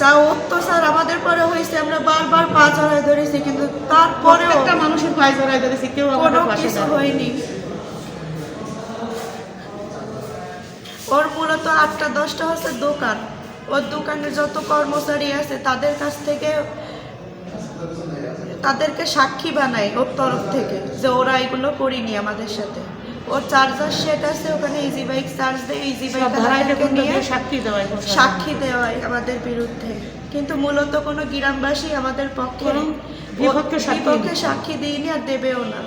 যা অত্যাচার আমাদের পরে হয়েছে আমরা বারবার পা চড়াই ধরেছি কিন্তু তারপরেও প্রত্যেকটা মানুষের পায়ে ধরেছে কেউ কোনো কিছু হয়নি। ওর মূলত আটটা দশটা হচ্ছে দোকান। ওর দোকানের যত কর্মচারী আছে তাদের কাছ থেকে তাদেরকে সাক্ষী বানায় ওর তরফ থেকে যে ওরা এগুলো করিনি আমাদের সাথে। ওর চার্জার সেট আছে ওখানে ইজি বাইক চার্জ দেয় ইজি বাইক নিয়ে সাক্ষী দেওয়ায় সাক্ষী দেওয়ায় আমাদের বিরুদ্ধে। কিন্তু মূলত কোনো গ্রামবাসী আমাদের পক্ষে বিপক্ষে সাক্ষী দিইনি আর দেবেও না।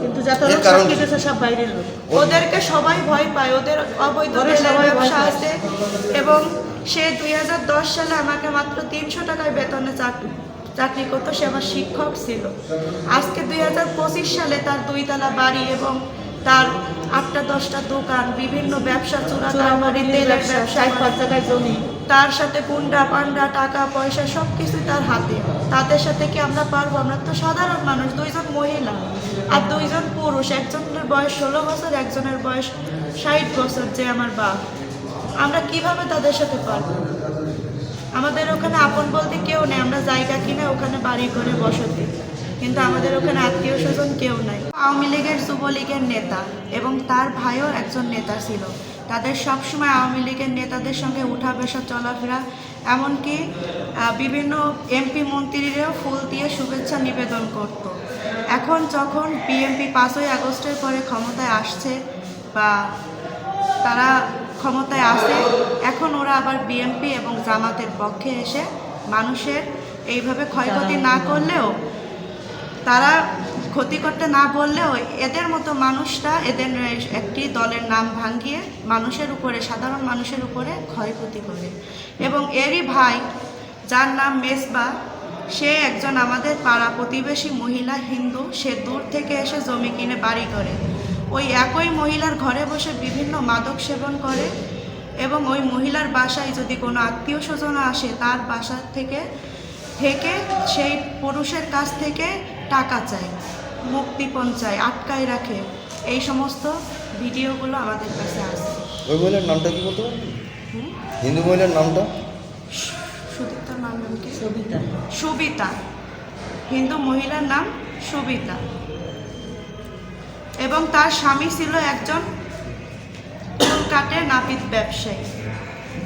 কিন্তু যত সাক্ষী দিয়েছে সব বাইরের লোক। ওদেরকে সবাই ভয় পায় ওদের অবৈধ ব্যবসা আছে এবং সে দুই হাজার দশ সালে আমাকে মাত্র তিনশো টাকায় বেতনে চাকরি চাকরি করতো সে আমার শিক্ষক ছিল। আজকে দুই হাজার পঁচিশ সালে তার দুইতলা বাড়ি এবং তার আটটা দশটা দোকান বিভিন্ন ব্যবসা চোরা তেলের জায়গায় জমি। তার সাথে গুন্ডা পান্ডা টাকা পয়সা সব কিছু তার হাতে। তাদের সাথে কি আমরা পারব? আমরা তো সাধারণ মানুষ দুইজন মহিলা আর দুইজন পুরুষ। একজনের বয়স ষোলো বছর একজনের বয়স ষাট বছর যে আমার বাপ। আমরা কীভাবে তাদের সাথে পারব? আমাদের ওখানে আপন বলতে কেউ নেই, আমরা জায়গা কিনে ওখানে বাড়ি করে বসতি। কিন্তু আমাদের ওখানে আত্মীয় স্বজন কেউ নাই। আওয়ামী লীগের যুবলীগের নেতা এবং তার ভাইও একজন নেতা ছিল। তাদের সবসময় আওয়ামী লীগের নেতাদের সঙ্গে উঠা বসা চলাফেরা, এমনকি বিভিন্ন এমপি মন্ত্রীরাও ফুল দিয়ে শুভেচ্ছা নিবেদন করত। এখন যখন বিএমপি পাঁচই আগস্টের পরে ক্ষমতায় আসছে বা তারা ক্ষমতায় আসে এখন ওরা আবার বিএনপি এবং জামাতের পক্ষে এসে মানুষের এইভাবে ক্ষয়ক্ষতি না করলেও তারা ক্ষতি করতে না বললেও এদের মতো মানুষরা এদের একটি দলের নাম ভাঙিয়ে মানুষের উপরে সাধারণ মানুষের উপরে ক্ষয়ক্ষতি করে। এবং এরই ভাই যার নাম মেসবা সে একজন আমাদের পাড়া প্রতিবেশী মহিলা হিন্দু সে দূর থেকে এসে জমি কিনে বাড়ি করে। ওই একই মহিলার ঘরে বসে বিভিন্ন মাদক সেবন করে এবং ওই মহিলার বাসায় যদি কোনো আত্মীয় স্বজন আসে তার বাসা থেকে থেকে সেই পুরুষের কাছ থেকে টাকা চায় মুক্তিপণ চায় আটকায় রাখে। এই সমস্ত ভিডিওগুলো আমাদের কাছে আসে ওই মহিলার নামটা কি বলতে পারবেন? হিন্দু মহিলার নামটা? সুদীপ্তার নাম নাম কি? সবিতা সুবিতা। হিন্দু মহিলার নাম সুবিতা। এবং তার স্বামী ছিল একজন চুল কাটে নাপিত ব্যবসায়ী।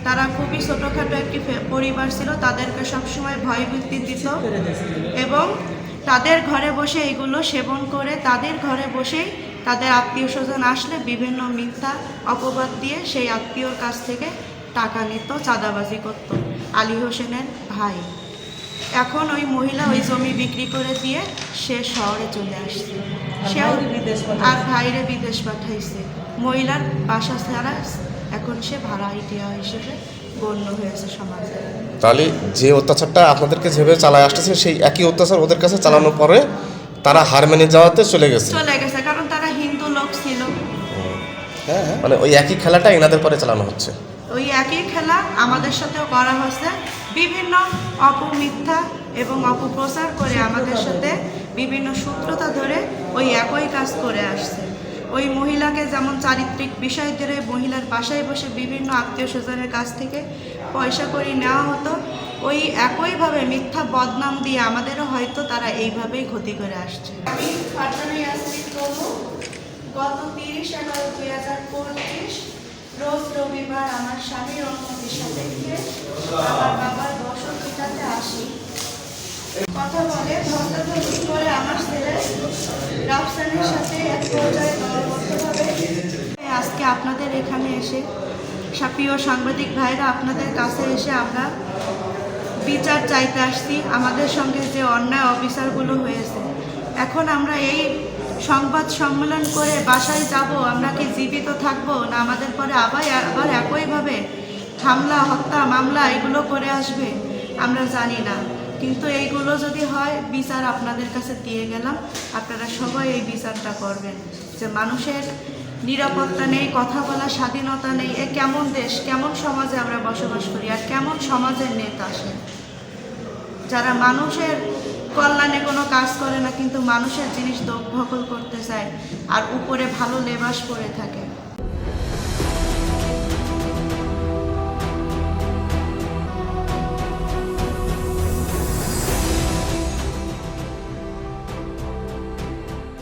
তারা খুবই ছোটোখাটো একটি পরিবার ছিল, তাদেরকে সবসময় ভয়ভীতি দিত এবং তাদের ঘরে বসে এগুলো সেবন করে তাদের ঘরে বসেই তাদের আত্মীয় স্বজন আসলে বিভিন্ন মিথ্যা অপবাদ দিয়ে সেই আত্মীয়র কাছ থেকে টাকা নিত, চাঁদাবাজি করত। আলী হোসেনের ভাই। এখন ওই মহিলা ওই জমি বিক্রি করে দিয়ে সে শহরে চলে আসছে। সেও বিদেশ আর ভাইরে বিদেশ পাঠাইছে। মহিলার বাসা ছাড়া এখন সে ভাড়া ইটিয়া হিসেবে গণ্য হয়েছে সমাজে। তাহলে যে অত্যাচারটা আপনাদেরকে যেভাবে চালায় আসতেছে সেই একই অত্যাচার ওদের কাছে চালানোর পরে তারা হার মেনে যাওয়াতে চলে গেছে। চলে গেছে কারণ তারা হিন্দু লোক ছিল। হ্যাঁ হ্যাঁ মানে ওই একই খেলাটা এনাদের পরে চালানো হচ্ছে। ওই একই খেলা আমাদের সাথেও করা হচ্ছে বিভিন্ন অপমিথ্যা এবং অপপ্রচার করে আমাদের সাথে বিভিন্ন সূত্রতা ধরে ওই একই কাজ করে আসছে। ওই মহিলাকে যেমন চারিত্রিক বিষয় ধরে মহিলার বাসায় বসে বিভিন্ন আত্মীয় স্বজনের কাছ থেকে পয়সা করে নেওয়া হতো ওই একইভাবে মিথ্যা বদনাম দিয়ে আমাদেরও হয়তো তারা এইভাবেই ক্ষতি করে আসছে। আমি গত তিরিশ এগারো দুই হাজার পঁচিশ রোজ রবিবার আমার স্বামীর অনুমতির সাপেক্ষে আমার বাবার বসতিটাতে আসি। কথা বলে ধস্তাধস্তি করে আমার ছেলে রাফসানের সাথে এক পর্যায়ে দলবদ্ধভাবে আজকে আপনাদের এখানে এসে সাপ্রিয় সাংবাদিক ভাইরা আপনাদের কাছে এসে আমরা বিচার চাইতে আসছি। আমাদের সঙ্গে যে অন্যায় অবিচারগুলো হয়েছে। এখন আমরা এই সংবাদ সম্মেলন করে বাসায় যাব, আমরা কি জীবিত থাকব? না, আমাদের পরে আবার আবার একইভাবে হামলা, হত্যা, মামলা, এগুলো করে আসবে, আমরা জানি না। কিন্তু এইগুলো যদি হয়, বিচার আপনাদের কাছে দিয়ে গেলাম। আপনারা সবাই এই বিচারটা করবেন। যে মানুষের নিরাপত্তা নেই, কথা বলার স্বাধীনতা নেই, এ কেমন দেশ, কেমন সমাজে আমরা বসবাস করি, আর কেমন সমাজের নেতা আসে? যারা মানুষের কল্যাণে কোনো কাজ করে না, কিন্তু মানুষের জিনিস দখল করতে চায়। আর উপরে ভালো লেবাস পরে থাকে।